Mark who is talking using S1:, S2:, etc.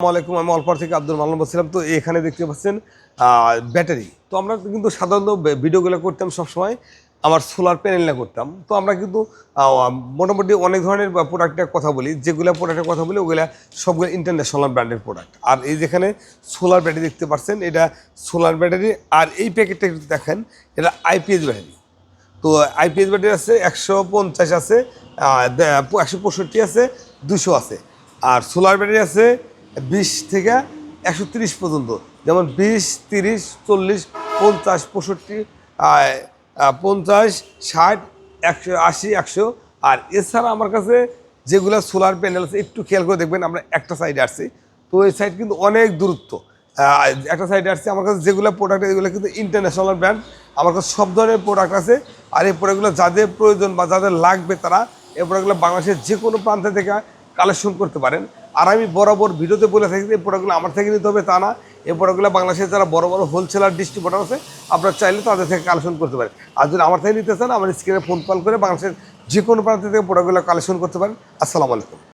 S1: আসসালামু আলাইকুম, আমি অল্পার থেকে আব্দুল মালাম বলছিলাম। তো এখানে দেখতে পাচ্ছেন ব্যাটারি। তো আমরা কিন্তু সাধারণত ভিডিওগুলো করতাম সবসময়, আমার সোলার প্যানেলটা করতাম। তো আমরা কিন্তু মোটামুটি অনেক ধরনের প্রোডাক্টের কথা বলি, যেগুলো প্রোডাক্টের কথা বলি, ওগুলো সবগুলো ইন্টারন্যাশনাল ব্র্যান্ডের প্রোডাক্ট আর এই যেখানে সোলার ব্যাটারি দেখতে পাচ্ছেন, এটা সোলার ব্যাটারি আর এই প্যাকেটটা একটু দেখেন, এটা আইপিএস ব্যাটারি তো আইপিএস ব্যাটারি আছে, একশো পঞ্চাশ আছে একশো পঁয়ষট্টি আছে দুশো আছে। আর সোলার ব্যাটারি আছে বিশ থেকে একশো তিরিশ পর্যন্ত। যেমন বিশ, তিরিশ, চল্লিশ, পঞ্চাশ, পঁয়ষট্টি পঞ্চাশ, ষাট, একশো, আশি, একশো। আর এছাড়া আমার কাছে যেগুলো সোলার প্যানেল আছে, একটু খেয়াল করে দেখবেন, আমরা একটা সাইডে আসছি। তো এই সাইড কিন্তু অনেক দূরত্ব। একটা সাইডে আসছে, আমার কাছে যেগুলো প্রোডাক্ট এগুলো কিন্তু ইন্টারন্যাশনাল ব্র্যান্ড আমার কাছে সব ধরনের প্রোডাক্ট আছে। আর এই প্রোডাক্টগুলো যাদের প্রয়োজন বা যাদের লাগবে তারা, এই প্রোডাক্টগুলো বাংলাদেশের যে কোনো প্রান্ত থেকে কালেকশন করতে পারেন। আর আমি বরাবর ভিডিওতে বলে থাকি এই প্রোডাক্টগুলো আমার থেকে নিতে হবে তা না। এই প্রোডাক্টগুলো বাংলাদেশের যারা বড় বড় হোলসেলার ডিস্ট্রিবিউটার আছে, আপনারা চাইলে তাদের থেকে কালেকশন করতে পারেন। আর যদি আমার থেকে নিতে চান, আমার স্ক্রিনে ফোন কল করে বাংলাদেশের যে কোনো প্রান্ত থেকে প্রোডাক্টগুলো কালেকশন করতে পারেন। আসসালামু আলাইকুম।